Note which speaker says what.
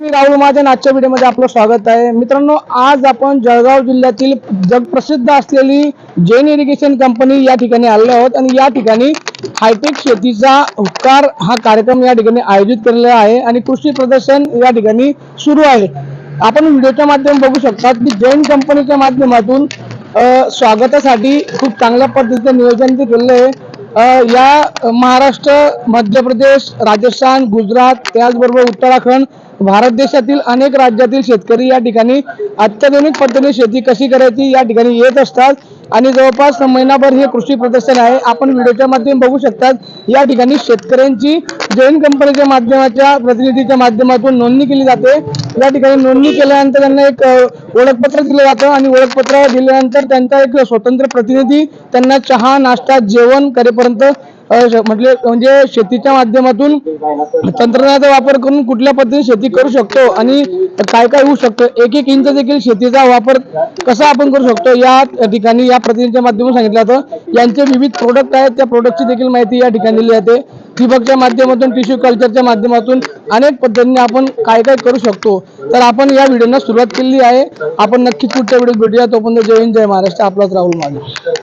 Speaker 1: मी राहुल महाजन आजच्या व्हिडिओमध्ये आपलं स्वागत आहे. मित्रांनो आज आपण जळगाव जिल्ह्यातील जगप्रसिद्ध असलेली जैन इरिगेशन कंपनी या ठिकाणी आलेलो आहोत आणि या ठिकाणी हायटेक शेतीचा उपकार हा कार्यक्रम या ठिकाणी आयोजित केलेला आहे आणि कृषी प्रदर्शन या ठिकाणी सुरू आहे. आपण व्हिडिओच्या माध्यम बघू शकता की जैन कंपनीच्या माध्यमातून स्वागतासाठी खूप चांगल्या पद्धतीचं नियोजन ते केलेलं आहे. या महाराष्ट्र मध्य प्रदेश राजस्थान गुजरात त्याचबरोबर उत्तराखंड भारत देशातील अनेक राज्यातील शेतकरी या ठिकाणी अत्याधुनिक पद्धतीने शेती कशी करायची या ठिकाणी येत असतात. आणि जवळपास महिनाभर हे कृषी प्रदर्शन आहे. आपण व्हिडिओच्या माध्यम बघू शकतात. या ठिकाणी शेतकऱ्यांची जैन कंपनीच्या माध्यमाच्या प्रतिनिधीच्या माध्यमातून नोंदणी केली जाते. या ठिकाणी नोंदणी केल्यानंतर त्यांना एक ओळखपत्र दिलं जातं. आणि ओळखपत्र दिल्यानंतर त्यांचा एक स्वतंत्र प्रतिनिधी त्यांना चहा नाश्ता जेवण करेपर्यंत म्हटले म्हणजे शेतीच्या माध्यमातून तंत्रज्ञानाचा वापर करून कुठल्या पद्धतीने शेती करू शकतो आणि काय काय होऊ शकतं. एक एक इंच देखील शेतीचा वापर कसा आपण करू शकतो या ठिकाणी या प्रतिनिधीच्या माध्यमातून सांगितलं जातं. यांचे विविध प्रोडक्ट आहेत. त्या प्रोडक्टची देखील माहिती या ठिकाणी दिली जाते. ठिबकच्या माध्यमातून टिश्यू कल्चरच्या माध्यमातून अनेक पद्धतीने आपण काय काय करू शकतो. तर आपण या व्हिडिओना सुरुवात केली आहे. आपण नक्कीच पुढच्या व्हिडिओ भेटूया. तोपर्यंत जय हिंद जय महाराष्ट्र. आपलाच राहुल माझा